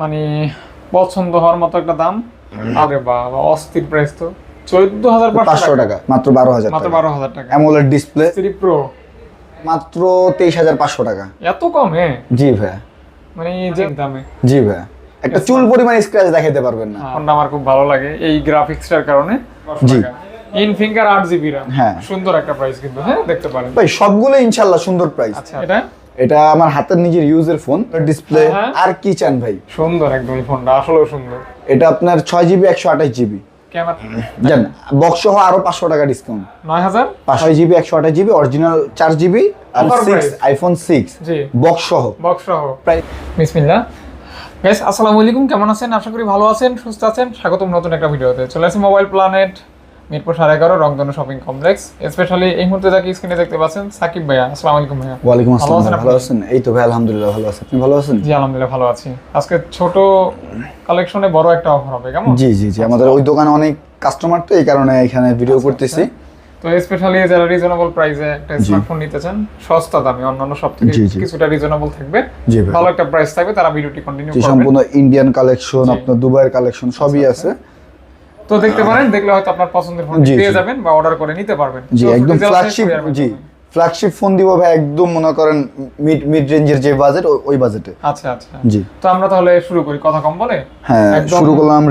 মানে পছন্দ হওয়ার মতো একটা দাম। আরে বাবা অস্থির প্রাইস তো। চোদ্দ হাজার পাঁচশো টাকা। মাত্র বারো হাজার মাত্র বারো হাজার টাকা। অ্যামোলেড ডিসপ্লে থ্রি প্রো মাত্র তেইশ হাজার পাঁচশো টাকা। এত কমে জি ভাইয়া। মানে যে দামে। জি ভাইয়া। একটা চুল পরিমাণ স্ক্র্যাচ দেখাতে পারবেন না। ফোনটা আমার খুব ভালো লাগে এই গ্রাফিক্সটার কারণে। জি। ইন ফিঙ্গার আট জিবি র্যাম হ্যাঁ। সুন্দর একটা প্রাইস কিন্তু হ্যাঁ দেখতে পারেন। ভাই সবগুলো ইনশাল্লাহ সুন্দর প্রাইস আচ্ছা এটা? এটা আমার হাতের নিজের ইউজের ফোন ডিসপ্লে। আর কি চান ভাই? সুন্দর একদম ফোনটা আসলেও সুন্দর। এটা আপনার ছয় জিবি একশো আঠাশ জিবি জান বক্স সহ আরও পাঁচশো টাকা ডিসকাউন্ট নয় হাজার? ছয় জিবি একশো আঠাশ জিবি অরিজিনাল চার জিবি আর সিক্স আইফোন সিক্স বক্স সহ। বক্স সহ। প্রায় বিসমিল্লাহ। গাইস আসসালামু আলাইকুম কেমন আছেন? আশা করি ভালো আছেন সুস্থ আছেন। স্বাগতম নতুন একটা ভিডিওতে। চলে আসি মোবাইল প্ল্যানেট মিরপুর সাড়ে এগারো রংধনু শপিং কমপ্লেক্স স্পেশালি এই মুহূর্তে যাকে স্ক্রিনে দেখতে পাচ্ছেন সাকিব ভাইয়া। আসসালামু আলাইকুম ভাইয়া। ওয়ালাইকুম আসসালাম ভালো আছেন? এই তো ভাই আলহামদুলিল্লাহ ভালো আছেন আপনি ভালো আছেন? জি আলহামদুলিল্লাহ ভালো আছি। আজকে ছোট কালেকশনে বড় একটা অফার হবে কেমন? জি জি জি আমাদের ওই দোকানে অনেক কাস্টমার তো এই কারণে এখানে ভিডিও আচ্ছা, করতেছি। তো স্পেশালি যারা রিজনেবল প্রাইসে একটা স্মার্টফোন নিতে চান সস্তা দামে অন্যান্য সব থেকে। কিছুটা রিজনেবল থাকবে। ভালো একটা প্রাইস থাকবে তারা ভিডিওটি কন্টিনিউ করবে। সম্পূর্ণ ইন্ডিয়ান কালেকশন আপনার দুবাইয়ের কালেকশন সবই আচ্ছা, আছে। তো দেখতে পারেন দেখলে হয়তো আপনার পছন্দের ফোন পেয়ে যাবেন বা অর্ডার করে নিতে পারবেন। জি একদম ফ্ল্যাগশিপ জি ফ্ল্যাগশিপ ফোন দিব ভাই একদম মনে করেন মিড মিড রেঞ্জের যে বাজেট ওই বাজেটে আচ্ছা আচ্ছা। জি। তো আমরা তাহলে শুরু করি কথা কম বলে? হ্যাঁ শুরু করলাম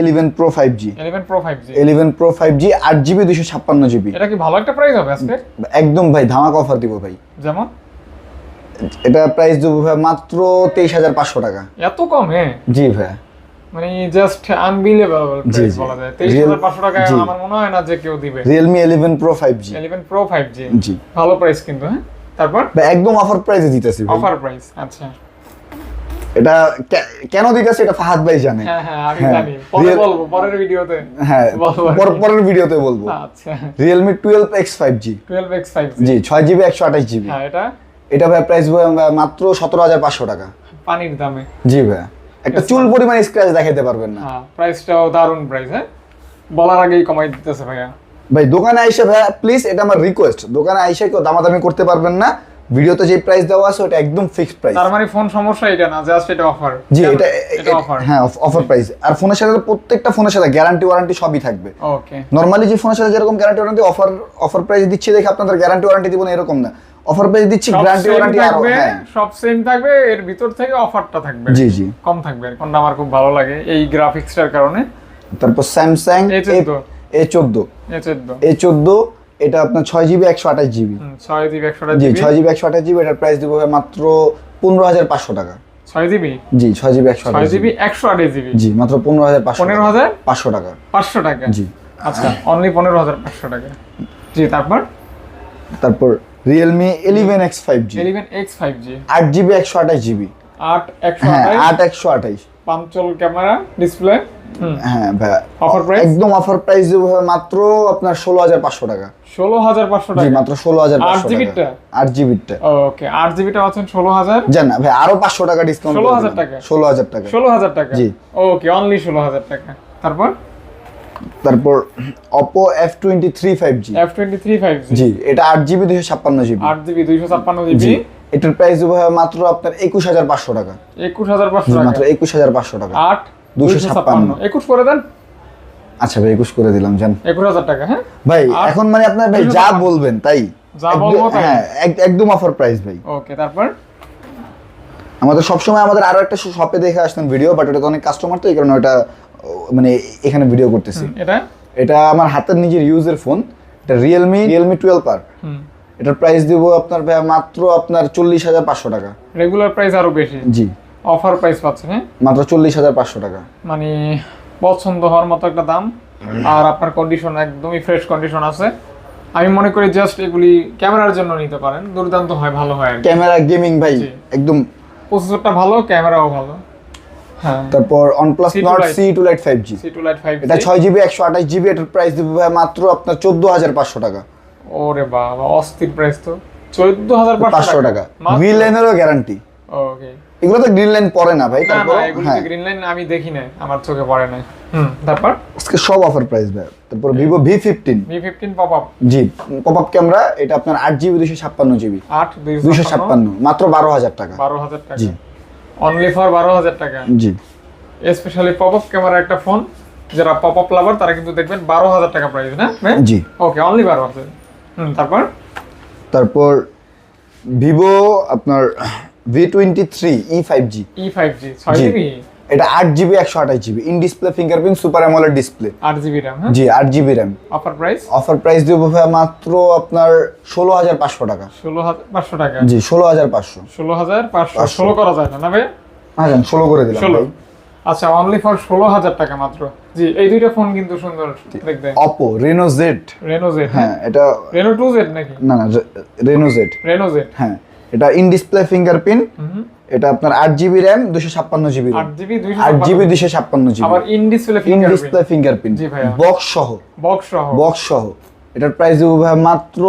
eleven pro five G eleven pro five G আট জিবি দুশো ছাপ্পান্ন জিবি এটা কি ভালো একটা প্রাইস হবে আজকে? একদম ভাই ধামাক অফার দিব ভাই। যেমন? এটা প্রাইস দেবো ভাই মাত্র তেইশ হাজার পাঁচশো টাকা। এত কম হ্যাঁ। জি ভাই। মানে জাস্ট আনবিলিভেবল প্রাইস বলা যায়। টাকায় জি। আমার মনে হয় না যে কেউ দিবে। Realme eleven pro five G eleven pro জি জি। ভালো প্রাইস কিন্তু হ্যাঁ? তারপর? একদম অফার প্রাইসে দিতেছি অফার প্রাইস আচ্ছা। এটা কেন দিতেছি এটা ফাহাদ ভাই জানে। হ্যাঁ হ্যাঁ আমি। জানি। পরে বলব পরের ভিডিওতে হ্যাঁ বলব। পরের ভিডিওতে আচ্ছা। Realme twelve X five G twelve X five G ছয় জিবি একশো আঠাশ জিবি হ্যাঁ এটা? এটা ভাই প্রাইস মাত্র সতেরো হাজার পাঁচশো টাকা। পানির দামে। জি ভাই। একটা চুল পরিমাণ স্ক্র্যাচ দেখাতে পারবেন না। হ্যাঁ প্রাইসটাও দারুণ প্রাইস হ্যাঁ? বলার আগেই কমাই দিতেছে ভাইয়া। ভাই দোকানে আইসা ভাই প্লিজ এটা আমার রিকোয়েস্ট দোকানে আইসা কেউ দামাদামি করতে পারবেন না। ভিডিওতে যে প্রাইস দেওয়া আছে ওটা একদম ফিক্সড প্রাইস তার মানে ফোন সমস্যা এটা না জাস্ট এটা অফার জি এটা এটা অফার হ্যাঁ অফার প্রাইস আর ফোনের সাথে প্রত্যেকটা ফোনের সাথে গ্যারান্টি ওয়ারেন্টি সবই থাকবে। ওকে নর্মালি যে ফোনের সাথে যেরকম guarantee warranty offer offer price দিচ্ছি দেখে আপনাদের গ্যারান্টি ওয়ারেন্টি দিব না এরকম না। অফার প্রাইস দিচ্ছি গ্যারান্টি ওয়ারেন্টি আরও থাকবে হ্যাঁ। সব সেম থাকবে এর ভিতর থেকে অফারটা থাকবে। জি জি। কম থাকবে কোনটা আমার খুব ভালো লাগে এই গ্রাফিক্সটার কারণে। তারপর স্যামসাং A14 এ চোদ্দ। এ চোদ্দ। এটা আপনার ছয় জিবি একশো আঠাশ জিবি ছয় জিবি একশোটা জি জিবি ছয় জিবি একশো আঠাশ জিবি এটার প্রাইস দিব মাত্র পনেরো হাজার পাঁচশো টাকা। ছয় জিবি জি ছয় জিবি একশো ছয় আঠাশ জিবি জিবি একশো আঠাশ জিবি জি মাত্র পনেরো হাজার পাঁচশো পনেরো হাজার? পাঁচশো টাকা। পাঁচশো টাকা? জি। আচ্ছা অনলি পনেরো হাজার পাঁচশো টাকা। জি তারপর? তারপর Realme eleven X five G eleven X five G আট জিবি একশো আঠাশ জিবি আট একশো হ্যাঁ আট একশো আঠাশ। পাঞ্চল ক্যামেরা ডিসপ্লে হ্যাঁ ভাইয়া। অফার প্রাইস একদম অফার প্রাইস দেবো ভাই মাত্র আপনার ষোলো হাজার পাঁচশো টাকা। ষোলো হাজার পাঁচশো টাকা? মাত্র ষোলো হাজার আট ওকে আট জিবিটা আছেন ষোলো হাজার? জান না ভাই আরও পাঁচশো টাকা ডিসকাউন্ট 16,000 টাকা? ষোলো হাজার টাকা। ষোলো হাজার টাকা? জি। ওকে অনলি ষোলো হাজার টাকা। তারপর? তারপর Oppo F twenty three five G এটা আট জিবি দুশো ছাপ্পান্ন জিবি আট জিবি দুইশো ছাপ্পান্ন জি জিবি এটার প্রাইস ভাই মাত্র আপনার একুশ হাজার পাঁচশো টাকা। একুশ হাজার পাঁচশো জি, টাকা। মাত্র একুশ হাজার পাঁচশো টাকা। আট 256 দুইশো ছাপ্পান্ন। একুশ করে দেন। আচ্ছা ভাই একুশ করে দিলাম জান। একুশ হাজার টাকা হ্যাঁ? ভাই এখন মানে আপনার ভাই যা বলবেন তাই? যা একদম- বলব তাই? হ্যাঁ একদম অফার প্রাইস ভাই। ওকে তারপর? আমাদের সবসময় আমাদের আরও একটা শপে দেখে আসতেন ভিডিও বাট ওটা অনেক কাস্টমার তো এই কারণে ওটা মানে এখানে ভিডিও করতেছি। এটা? এটা আমার হাতের নিজের ইউজের ফোন এটা রিয়েলমি রিয়েলমি টুয়েলভ আর এটার প্রাইস দিব আপনার ভাই মাত্র আপনার চল্লিশ হাজার পাঁচশো টাকা। রেগুলার প্রাইস আরও বেশি। জি। অফার প্রাইস পাচ্ছেন হ্যাঁ? মাত্র চল্লিশ হাজার পাঁচশো টাকা। মানে পছন্দ হওয়ার মতো একটা দাম। আর আপনার কন্ডিশন একদমই ফ্রেশ কন্ডিশন আছে। আমি মনে করি জাস্ট এগুলি ক্যামেরার জন্য নিতে পারেন। দুর্দান্ত হয় ভালো হয় ক্যামেরা গেমিং ভাই একদম প্রসেসরটা ভালো ক্যামেরাও ভালো। হ্যাঁ। তারপর OnePlus C2 Lite। C two lite five G C two এটা ছয় জিবি একশো আঠাশ জিবি এটার প্রাইস দিব ভাই মাত্র আপনার চোদ্দ হাজার পাঁচশো টাকা। ওরে বাবা অস্থির প্রাইস তো। চোদ্দ হাজার পাঁচশো টাকা। গ্রিন লাইনেরও গ্যারান্টি ওকে এগুলো তো গ্রিন লাইন পরে না ভাই তারপর হ্যাঁ। গ্রিন লাইন আমি দেখি নাই আমার চোখে পড়ে নাই। হুম তারপর? আজকে সব অফার প্রাইস ভাই। তারপর fifteen V fifteen pop up জি পপ আপ ক্যামেরা এটা আপনার আট জিবি দুশো ছাপ্পান্ন জিবি আট দুশো ছাপ্পান্ন মাত্র বারো হাজার টাকা। বারো হাজার টাকা। জি। অনলি ফর বারো হাজার টাকা। জি। স্পেশালি পপ আপ ক্যামেরা একটা ফোন যারা পপ আপ লাভার তারা কিন্তু দেখবেন বারো হাজার টাকা প্রাইস না? জি। ওকে অনলি বারো হাজার। তারপর? তারপর ভিভো আপনার V twenty three E five G E five G. ছয় জিবি এটা আট জিবি একশো আঠাশ GB. In display fingerprint super AMOLED display আট জিবি র্যাম হ্যাঁ? জি আট GB RAM offer price offer price দেবো ভাইয়া মাত্র আপনার ষোলো হাজার পাঁচশো টাকা। ষোলো হাজার পাঁচশো টাকা। জি ষোলো হাজার পাঁচশো। ষোলো হাজার পাঁচশো। ষোলো করা যায় না ভাই হ্যাঁ ষোলো করে দিলাম ষোলো। ভাই। আচ্ছা অনলি ফর ষোলো হাজার টাকা মাত্র। জি এই দুইটা ফোন কিন্তু সুন্দর দেখবেন। Oppo Reno Z Reno Z হ্যাঁ? এটা রেনো টু জেড নাকি? না না রেনো জেড রেনো জেড হ্যাঁ এটা ইন ডিসপ্লে ফিঙ্গারপ্রিন্ট হুম। এটা আপনার আট জিবি র্যাম দুশো ছাপ্পান্ন জিবি আট জিবি দুশো ছাপ্পান্ন জিবি আবার in display in fingerprint display fingerprint box সহ। বক্স সহ। বক্স সহ। এটার প্রাইস দেবো ভাই মাত্র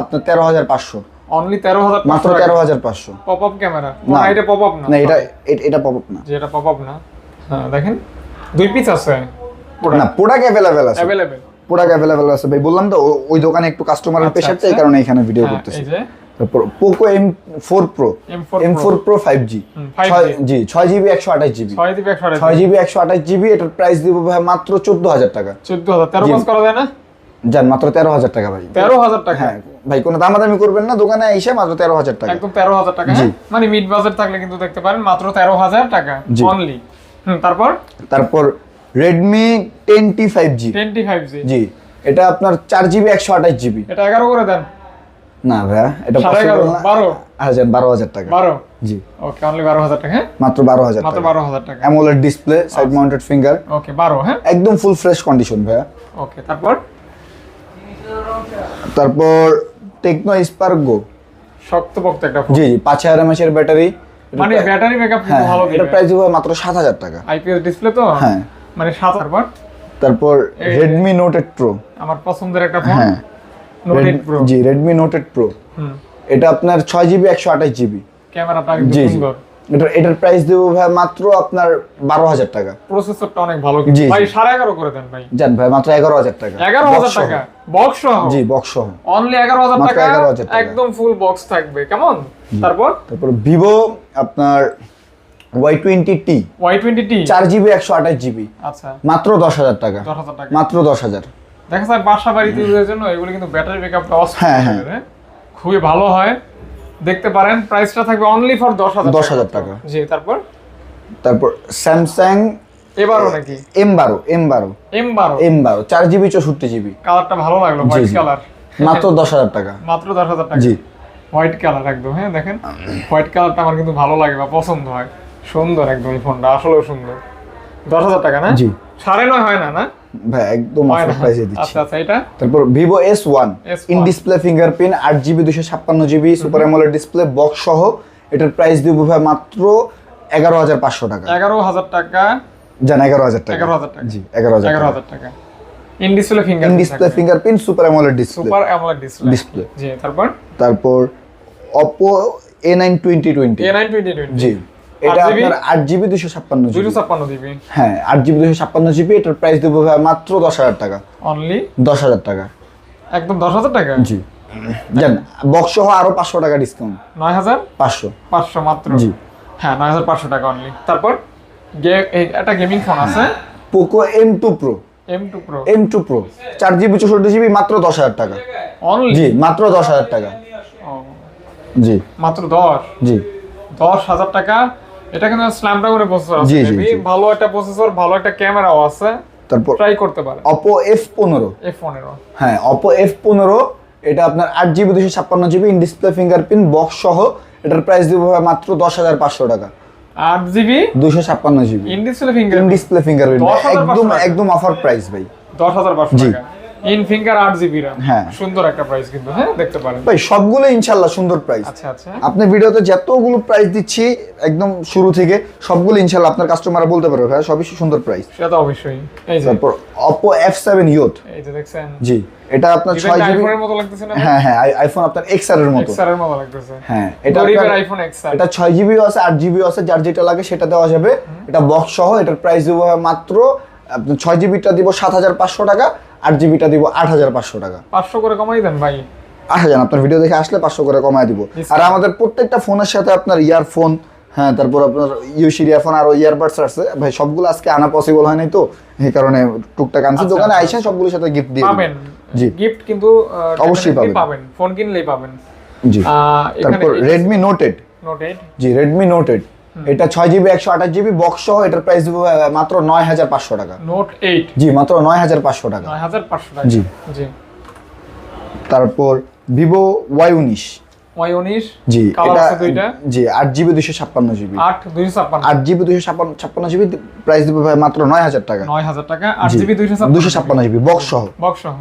আপনার তেরো হাজার পাঁচশো। অনলি তেরো হাজার মাত্র তেরো হাজার পাঁচশো। পপ আপ ক্যামেরা না। না এটা পপ আপ না? না এটা এটা পপ না। এটা পপ আপ না। হ্যাঁ দেখেন। দুই পিস আছে। না প্রোডাক্ট অ্যাভেলেবেল আছে। অ্যাভেলেবেল প্রোডাক্ট অ্যাভেলেবেল আছে। ভাই বললাম তো ওই দোকানে একটু কাস্টমারের আচ্ছা, প্রেশার তো এই আচ্ছা। কারণে এখানে ভিডিও করতেছি। এই যে। তারপর Poco M four pro M four pro five G জি ছয় জিবি একশো আঠাশ জিবি ছয় জিবি একশো আঠাশ জিবি এটার প্রাইস দিব ভাই মাত্র চোদ্দ হাজার টাকা। চোদ্দ হাজার। তেরো জি। করা যায় না? যান মাত্র তেরো হাজার টাকা ভাই। তেরো হাজার টাকা? হ্যাঁ ভাই কোনো দামাদামি করবেন না দোকানে এসে মাত্র তেরো হাজার টাকা। একদম তেরো হাজার টাকা। হ্যাঁ? মানে মিড বাজেট থাকলে কিন্তু দেখতে পারেন মাত্র তেরো হাজার টাকা জি। অনলি তারপর? তারপর Redmi ten T five G twenty five G জি এটা আপনার চার জিবি একশো আঠাশ জিবি এটা এগারো করে দেন। না ভাইয়া এটা এগারো বারো? হাজার টাকা। বারো? জি। ওকে অনলি বারো হাজার টাকা হ্যাঁ? মাত্র বারো হাজার মাত্র বারো হাজার টাকা। AMOLED display side mounted finger okay বারো হ্যাঁ? একদম ফুল ফ্রেশ কন্ডিশন ভাইয়া। ওকে তারপর? তারপর টেকনো স্পার্ক গো শক্ত পক্ত একটা জি জি পাঁচ হাজার এমএচ এর ব্যাটারি মানে ব্যাটারি ব্যাকআপ ভালো এটা প্রাইস হবে মাত্র সাত হাজার টাকা। আইপিএস ডিসপ্লে তো? হ্যাঁ। মানে সাত তারপর? তারপর রেডমি নোট এইট প্রো আমার পছন্দের একটা ফোন হ্যাঁ। জি রেডমি নোট এইট প্রো এটা আপনার ছয় জিবি একশো আঠাশ জিবি জি এটার এটার প্রাইস দেবো ভাই মাত্র আপনার বারো হাজার টাকা। প্রসেসরটা অনেক ভালো জি, ভাই সাড়ে এগারো করে দেন ভাই। জান ভাই মাত্র এগারো হাজার টাকা। এগারো হাজার টাকা। বক্স সহ। জি বক্স সহ। অনলি এগারো হাজার টাকা 11,000 টাকা। একদম ফুল বক্স থাকবে। কেমন? তারপর? তারপর ভিভো আপনার Y twenty T Y twenty T চার জিবি একশো আঠাশ জিবি আচ্ছা। মাত্র দশ হাজার টাকা। মাত্র দশ হাজার। দেখা যায় বাসা বাড়িতে ইউজের জন্য এগুলো কিন্তু ব্যাটারি ব্যাকআপটা হ্যাঁ, হ্যাঁ। খুবই ভালো হয়। দেখতে পারেন প্রাইসটা থাকবে অনলি ফর দশ হাজার 10,000 টাকা। জি তারপর? তারপর স্যামসাং এবারও নাকি? এম বারো এম বারো এম বারো এম বারো চার জিবি চৌষট্টি জিবি কালারটা ভালো লাগল হোয়াইট কালার মাত্র দশ হাজার টাকা। মাত্র দশ হাজার টাকা। জি। হোয়াইট কালার একদম হ্যাঁ দেখেন। হোয়াইট কালারটা আমার কিন্তু ভালো লাগে বা পছন্দ হয়। সুন্দর একদম এই ফোনটা আসলেও সুন্দর। দশ হাজার টাকা না? জি। সাড়ে নয় হয় না না? ভাই একদম অফার প্রাইসে দিচ্ছি। আচ্ছা আচ্ছা এটা? তারপর one S1 in display fingerprint আট জিবি দুশো ছাপ্পান্ন GB super AMOLED display box সহ। এটার প্রাইস দিব ভাই মাত্র এগারো হাজার পাঁচশো টাকা। এগারো হাজার টাকা। জান এগারো হাজার টাকা। 11,000 টাকা। জি এগারো হাজার এগারো টাকা হাজার টাকা। In display finger in display fingerprint super AMOLED display super AMOLED display display জি তারপর? তারপর twenty A nine twenty twenty জি। এটা আপনার আট জিবি দুশো ছাপ্পান্ন জিবি। দুইশো ছাপ্পান্ন জিবি। হ্যাঁ আট জিবি দুশো ছাপ্পান্ন জিবি এটার প্রাইস দেবো ভাই মাত্র দশ হাজার টাকা। অনলি দশ হাজার টাকা। একদম দশ হাজার টাকা? জি। জান বক্স সহ আরও পাঁচশো টাকা ডিসকাউন্ট নয় হাজার? পাঁচশো। পাঁচশো মাত্র? জি। হ্যাঁ নয় হাজার পাঁচশো টাকা অনলি তারপর একটা গেমিং ফোন আছে। Poco M two pro M two pro M two pro চার জিবি চৌষট্টি জিবি মাত্র দশ হাজার টাকা। অনলি জি মাত্র দশ হাজার টাকা। জি। মাত্র দশ? জি। দশ হাজার টাকা এটা কিন্তু স্ন্যাপড্রাগনের প্রসেসর আছে জি, জি, ভালো একটা প্রসেসর ভালো একটা ক্যামেরাও আছে। তারপর ট্রাই করতে পারে। অপো এফ পনেরো। এই ফোনেরও হ্যাঁ অপো এফ পনেরো এটা আপনার আট জিবি দুশো ছাপ্পান্ন GB in display fingerprint box সহ এটার প্রাইস দিব মাত্র দশ হাজার পাঁচশো টাকা। আট জিবি দুশো ছাপ্পান্ন GB in display finger in display fingerprint একদম একদম অফার প্রাইস ভাই। দশ হাজার পাঁচশো জি। টাকা। ইন ফিঙ্গার আট জিবি র্যাম হ্যাঁ। সুন্দর একটা প্রাইস কিন্তু হ্যাঁ দেখতে পারেন। ভাই সবগুলো ইনশাল্লাহ সুন্দর প্রাইস আচ্ছা আচ্ছা। আপনি ভিডিওতে যতগুলো প্রাইস দিচ্ছি একদম শুরু থেকে সবগুলো ইনশাল্লাহ আপনার কাস্টমাররা বলতে পারবে ভাই সবই সুন্দর প্রাইস সেটা তো অবশ্যই। এই যে তারপর এফ সেভেন ইউথ এই যে দেখছেন। জি এটা আপনার ছয় জিবি আইফোনের মতো লাগতেছে না? হ্যাঁ হ্যাঁ আইফোন আপনার আর এর মতো। এক্সআর এর মতো লাগতেছে। হ্যাঁ এটা আপনার- আইফোন এক্সআর এটা ছয় জিবি আছে আট জিবি আছে যার যেটা লাগে সেটা দেওয়া যাবে। এটা বক্স সহ এটার প্রাইস দিব মাত্র আপনার ছয় জিবিটা দিব সাত হাজার পাঁচশো টাকা আট জিবিটা দিব আট হাজার পাঁচশো টাকা। পাঁচশো করে কমাই দেন ভাই। আসা যান আপনার ভিডিও দেখে আসলে পাঁচশো করে কমায় দিব। আর আমাদের প্রত্যেকটা ফোনের সাথে আপনার ইয়ারফোন হ্যাঁ তারপর আপনার ইউসির ইয়ারফোন আর ইয়ারবাডস আছে। ভাই সবগুলো আজকে আনা পসিবল হয় নাই তো। এই কারণে টুকটাক আনছি। আচ্ছা, দোকানে আচ্ছা। আইসা সবগুলোর সাথে গিফট দিয়ে পাবেন। জি। গিফট কিন্তু অবশ্যই পাবেন। পাবেন। ফোন কিনলেই পাবেন। জি। তারপর রেডমি নোট এইট নোটেড জি রেডমি নোট এইট এটা ছয় জিবি একশো আঠাশ জিবি বক্স সহ এটার প্রাইস মাত্র নয় হাজার পাঁচশো টাকা। নোট এইট জি মাত্র নয় হাজার পাঁচশো টাকা। নয় হাজার পাঁচশো টাকা। জি। জি। তারপর ভিভো ওয়াই উনিশ। ওয়াই উনিশ জি এটা জি আট জিবি দুশো ছাপ্পান্ন জিবি আট ছাপ্পান্ন। আট জিবি দুশো ছাপ্পান্ন ছাপ্পান্ন জিবি প্রাইস দেবো মাত্র নয় হাজার টাকা। নয় হাজার টাকা আট জিবি দুইশো দুশো ছাপ্পান্ন জিবি বক্স সহ। বক্স সহ।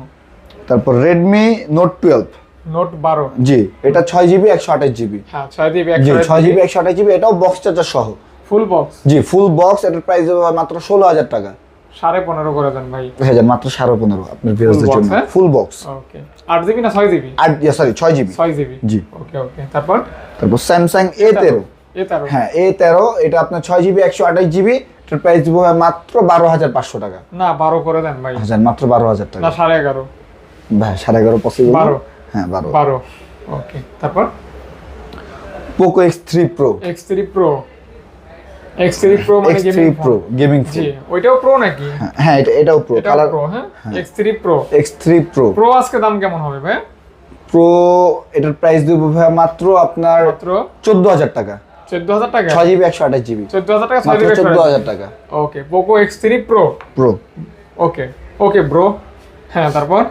তারপর রেডমি নোট টুয়েলভ নোট বারো। জি এটা ছয় জিবি একশো আঠাশ জিবি হ্যাঁ ছয় জিবি জি একশো ছয় জিবি একশো আঠাশ জিবি এটাও বক্স চার্জার সহ। ফুল বক্স জি ফুল বক্স এটার প্রাইস দেবো মাত্র ষোলো হাজার টাকা। সাড়ে পনেরো করে দেন ভাই। হাজার মাত্র সাড়ে পনেরো আপনার ভিউজদের জন্য। হ্যাঁ? ফুল বক্স ওকে আট জিবি না ছয় জিবি আট সরি ছয় জিবি ছয় জিবি জি। ওকে ওকে তারপর? তারপর স্যামসাং এ তেরো। হ্যাঁ এ তেরো এটা আপনার ছয় জিবি একশো আঠাশ জিবি এটার প্রাইস দেবো মাত্র বারো হাজার পাঁচশো টাকা। না বারো করে দেন ভাই। হাজার মাত্র বারো হাজার টাকা। না সাড়ে এগারো। ভাই সাড়ে এগারো পসিবল বারো। হ্যাঁ বারো। বারো ওকে তারপর? Poco X three pro X three pro X three pro মানে থ্রি প্রো গেমিং জি ওইটাও প্রো নাকি? হ্যাঁ এটা এটাও প্রো কালার প্রো হ্যাঁ? X three pro X three pro pro আজকে দাম কেমন হবে ভাই? প্রো এটার প্রাইস দেবো ভাই মাত্র আপনার মাত্র? চোদ্দ হাজার টাকা। চোদ্দ হাজার টাকা? ছয় জিবি একশো আঠাশ জিবি। চোদ্দ হাজার টাকা মাত্র চোদ্দ হাজার টাকা। Okay Poco X three pro pro okay okay bro হ্যাঁ তারপর?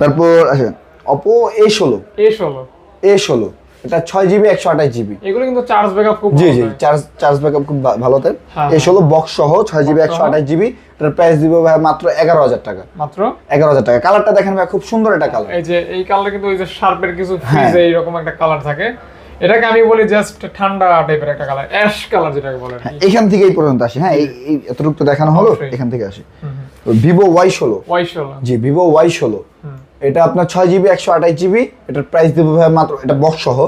তারপর আচ্ছা অপো এ ষোলো। এ ষোলো। এ ষোলো। এটা ছয় জিবি একশো আঠাশ জিবি এগুলো কিন্তু চার্জ ব্যাকআপ খুব জি জি। চার্জ চার্জ ব্যাকআপ খুব ভালো দেয় হ্যাঁ, এ ষোলো বক্স সহ ছয় জিবি একশো আঠাশ জিবি এটার প্রাইস দিব ভাই মাত্র এগারো হাজার টাকা। মাত্র? এগারো হাজার টাকা। কালারটা দেখেন ভাই খুব সুন্দর একটা কালার এই যে এই কালার কিন্তু ওই যে শার্পের কিছু হ্যাঁ। ফ্রিজে এইরকম একটা কালার থাকে। এটাকে আমি বলি জাস্ট ঠান্ডা টাইপের একটা কালার অ্যাশ কালার যেটাকে বলে এখান থেকে এই পর্যন্ত আসি। হ্যাঁ এই এতটুকু তো দেখানো হলো এখান থেকে আসি। ভিভো ওয়াই ষোলো। ওয়াই ষোলো। জি ভিভো ওয়াই ষোলো। এটা আপনার ছয় জিবি একশো আঠাশ জিবি এটার প্রাইস দেবো ভাই মাত্র এটা বক্স সহ।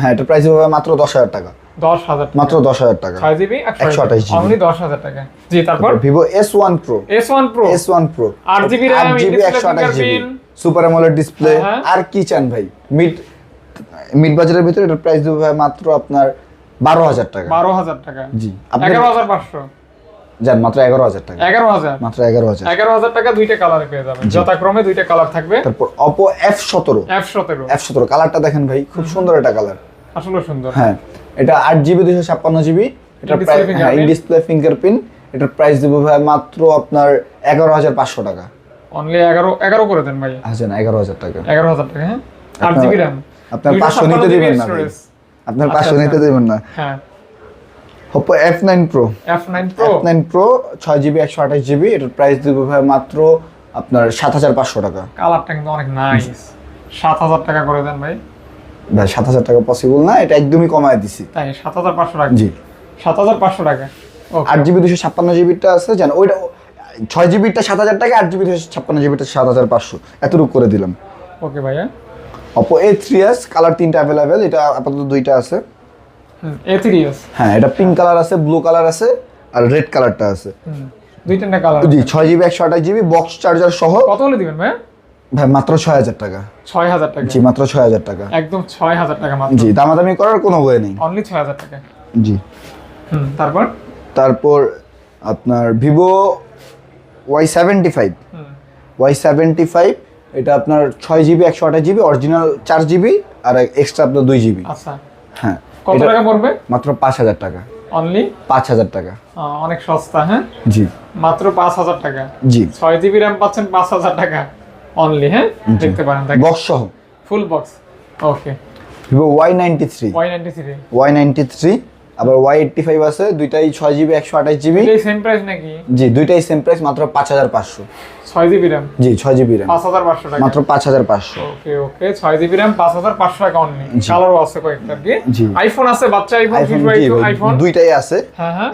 হ্যাঁ এটার প্রাইস দেবো ভাই মাত্র দশ হাজার টাকা। দশ হাজার মাত্র দশ হাজার টাকা। ছয় জিবি একশো 128 GB অনলি দশ হাজার টাকা। জি তারপর? Vivo S one pro S one pro S one pro আট জিবি আট জিবি একশো আঠাশ জিবি সুপার অ্যামোলেড ডিসপ্লে। আর কি চান ভাই? মিড মিড বাজারের ভিতরে এটার প্রাইস দেবো ভাই মাত্র আপনার বারো হাজার টাকা। বারো হাজার টাকা। জি। এগারো হাজার পাঁচশো। যান মাত্র এগারো হাজার টাকা। এগারো হাজার? মাত্র এগারো হাজার। এগারো হাজার টাকা দুইটা কালারে পেয়ে যাবেন। যথাক্রমে দুইটা কালার থাকবে। তারপর অপো এফ সতেরো। এফ সতেরো। এফ সতেরো কালারটা দেখেন ভাই খুব সুন্দর একটা কালার আসলে সুন্দর। হ্যাঁ এটা আট জিবি দুশো ছাপ্পান্ন জিবি হ্যাঁ? ইন ডিসপ্লে ফিঙ্গারপ্রিন্ট এটার প্রাইস দেবো ভাই মাত্র আপনার এগারো হাজার পাঁচশো টাকা। অনলি এগারো এগারো করে দেন ভাই আচ্ছা না এগারো হাজার টাকা। এগারো হাজার টাকা হ্যাঁ? আট জিবি র্যাম আপনার পাঁচশো নিতে দিবেন না আপনার আচ্ছা, পাঁচশো আচ্ছা। নিতে দেবেন না। হ্যাঁ। Oppo F nine pro F nine pro F nine pro ছয় জিবি একশো আঠাশ জিবি এটার প্রাইস দেবো ভাই মাত্র আপনার সাত হাজার পাঁচশো টাকা। কালারটা কিন্তু অনেক নাইস সাত হাজার টাকা করে দেন ভাই। ভাই সাত হাজার টাকা পসিবল না এটা একদমই কমায় দিছি। তাই সাত হাজার পাঁচশো টাকা? জি। সাত হাজার পাঁচশো টাকা? ওকে আট জিবি দুশো ছাপ্পান্ন জিবিটা আছে জান ওইটা ছয় জিবিটা সাত হাজার টাকা আট জিবি দুশো ছাপ্পান্ন জিবিটা সাত হাজার পাঁচশো। এতটুকু করে দিলাম। ওকে ভাইয়া। Oppo A three S colour তিনটা অ্যাভেলেবেল এটা আপাতত দুইটা আছে। হ্যাঁ এটা পিঙ্ক কালার আছে ব্লু কালার আছে আর রেড কালারটা আছে। দুই তিনটা কালার জি ছয় জিবি একশো আঠাশ জিবি বক্স চার্জার সহ। কত হলে দিবেন ভাই ভাই মাত্র ছয় হাজার টাকা। ছয় হাজার টাকা। জি মাত্র ছয় হাজার টাকা। একদম ছয় হাজার টাকা মাত্র। জি দামাদামি করার কোনো ওয়ে নেই। অনলি ছয় হাজার টাকা। জি। হুম তারপর? তারপর আপনার Vivo Y seventy five Y seventy five এটা আপনার ছয় জিবি একশো আঠাশ জিবি অরিজিনাল চার জিবি আর এক্সট্রা আপনার দুই জিবি আচ্ছা। হ্যাঁ। কত টাকা পড়বে? মাত্র পাঁচ হাজার টাকা। অনলি পাঁচ হাজার টাকা। অনেক সস্তা হ্যাঁ? জি। মাত্র পাঁচ হাজার টাকা। জি। ছয় জিবি র্যাম পাচ্ছেন পাঁচ হাজার টাকা অনলি হ্যাঁ? দেখতে পারেন দেখেন। বক্স সহ full box okay Vivo Y ninety three Y ninety three Y ninety three আবার ওয়াই এইটটি ফাইভ আছে দুইটাই ছয় জিবি একশো আঠাশ জিবি। সেম প্রাইস নাকি? জি দুইটাই সেম প্রাইস মাত্র পাঁচ হাজার পাঁচশো। ছয় জিবি র্যাম? জি ছয় জিবি র্যাম। পাঁচ হাজার পাঁচশো টাকা। মাত্র পাঁচ হাজার পাঁচশো। ওকে ওকে ছয় জিবি র্যাম পাঁচ হাজার পাঁচশো টাকা অনলি কালারও আছে কয়েকটা কি? জি। আইফোন আছে বাচ্চা আইফোন আইফোন ফিফটি জি ভাই, আইফোন দুইটাই আছে।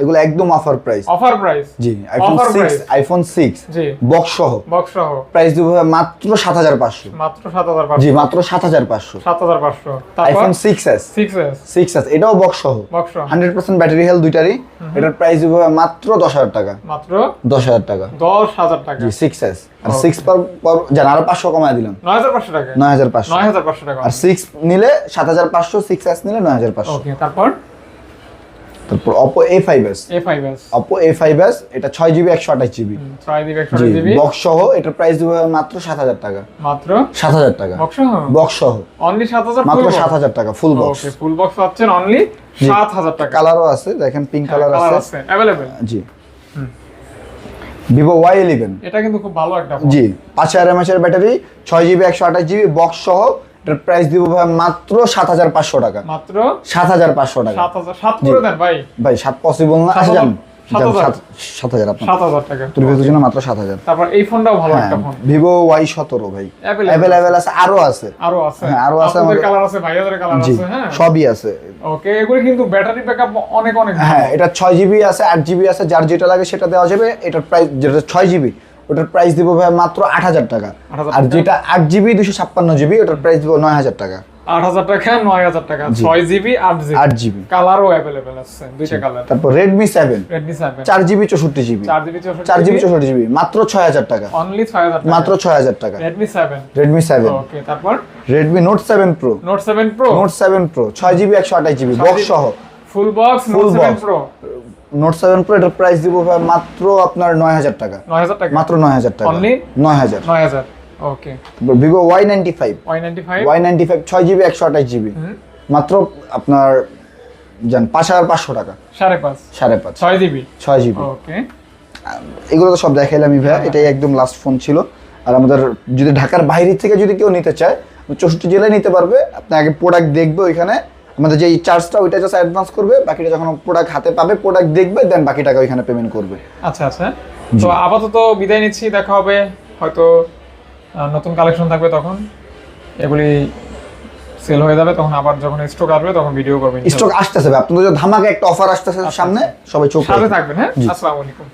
এগুলো একদম অফার প্রাইস অফার প্রাইস জি আইফোন সিক্স আইফোন সিক্স জি বক্স সহ বক্স সহ প্রাইস দেবো মাত্র সাত হাজার পাঁচশো। মাত্র সাত হাজার জি মাত্র সাত হাজার পাঁচশো। সাত হাজার পাঁচশো। IPhone six S six S six S এটাও বক্স সহ box hundred percent battery health দুইটারই এটার প্রাইস দেবো মাত্র দশ হাজার টাকা। মাত্র? দশ হাজার টাকা। দশ হাজার টাকা। জি সিক্স এস আর সিক্স পর পর জান আরও পাঁচশো কমায় দিলাম। নয় হাজার পাঁচশো টাকা? নয় হাজার পাঁচশো। নয় হাজার পাঁচশো টাকা। আর সিক্স নিলে সাত হাজার পাঁচশো সিক্স এস নিলে নয় হাজার পাঁচশো। ওকে তারপর? তারপর S Oppo A five S এটা ছয় জিবি একশো আঠাশ জিবি ছয় জিবি একশো জি জিবি বক্স সহ এটার প্রাইস দেবো মাত্র সাত হাজার টাকা। মাত্র? সাত হাজার টাকা। বক্স বক্স সহ। অনলি সাত হাজার মাত্র সাত হাজার টাকা full box okay full box পাচ্ছেন অনলি সাত হাজার টাকা। কালারও আছে দেখেন পিঙ্ক কালার কালার আছে। আছে। অ্যাভেলেবেল জি। ভিভো ওয়াই ইলেভেন এটা কিন্তু খুব ভালো একটা জি পাঁচ হাজার এমএচ এর ব্যাটারি ছয় জিবি একশো আঠাশ জিবি বক্স সহ এটার প্রাইস দিব ভাই মাত্র সাত হাজার পাঁচশো টাকা। মাত্র সাত হাজার পাঁচশো টাকা। সাত হাজার সাত করে দেন ভাই। ভাই সাত পসিবল না আচ্ছা, সাত হাজার? সাত- সাত হাজার আপনার। সাত হাজার টাকা। তুলে ভেতর জন্য মাত্র সাত হাজার। তারপর এই ফোনটাও ভালো হ্যাঁ একটা ফোন। ভিভো ওয়াই সতেরো ভাই। অ্যাভেলেবেল আছে। আরও আছে। আরও আছে। হ্যাঁ, আরও আছে আমাদের- কালার আছে ভাইয়াদের কালার আছে হ্যাঁ। সবই আছে। ওকে এগুলো কিন্তু ব্যাটারি ব্যাকআপ অনেক অনেক হ্যাঁ এটা ছয় জিবি আছে আট জিবি আছে যার যেটা লাগে সেটা দেওয়া যাবে। এটার প্রাইস যেটা ছয় জিবি ওটার প্রাইস দিব ভাই মাত্র আট হাজার টাকা। আর যেটা আট জিবি দুশো ছাপ্পান্ন জিবি ওটার প্রাইস দিব নয় হাজার টাকা। আট হাজার টাকা জিবি কালারও আছে দুইটা কালার তারপর মাত্র টাকা। অনলি টাকা। ওকে তারপর? জিবি জিবি বক্স সহ। Full box Note seven pro Note seven pro এটার প্রাইস দিব মাত্র আপনার নয় হাজার টাকা। নয় হাজার টাকা। মাত্র নয় হাজার টাকা? নয় হাজার। নয় হাজার। Okay Vivo Y ninety five Y ninety five Y ninety five ছয় জিবি একশো আঠাশ জিবি মাত্র আপনার যান পাঁচ হাজার পাঁচশো টাকা। সাড়ে পাঁচ? সাড়ে পাঁচ। ছয় জিবি ছয় জিবি ওকে এগুলো তো সব দেখাইলামই ভাইয়া এটাই একদম লাস্ট ফোন ছিল। আর আমাদের যদি ঢাকার বাইরে থেকে যদি কেউ নিতে চায় চৌষট্টি জেলায় নিতে পারবে। আপনি আগে প্রোডাক্ট দেখবে ওইখানে। আমাদের যে চার্জটা ওইটা জাস্ট অ্যাডভান্স করবে। বাকিটা যখন প্রোডাক্ট হাতে পাবে প্রোডাক্ট দেখবে দেন বাকি টাকা ওইখানে পেমেন্ট করবে। আচ্ছা আচ্ছা। তো আপাতত বিদায় নিচ্ছি দেখা হবে। হয়তো নতুন কালেকশন থাকবে তখন এগুলি সেল হয়ে যাবে তখন আবার যখন স্টক আসবে তখন ভিডিও করবেন স্টক আসতেছে আপনাদের যে ধামাকা একটা অফার আসতেছে সামনে সবাই চোখ সাথে। থাকবেন হ্যাঁ। আসসালামু আলাইকুম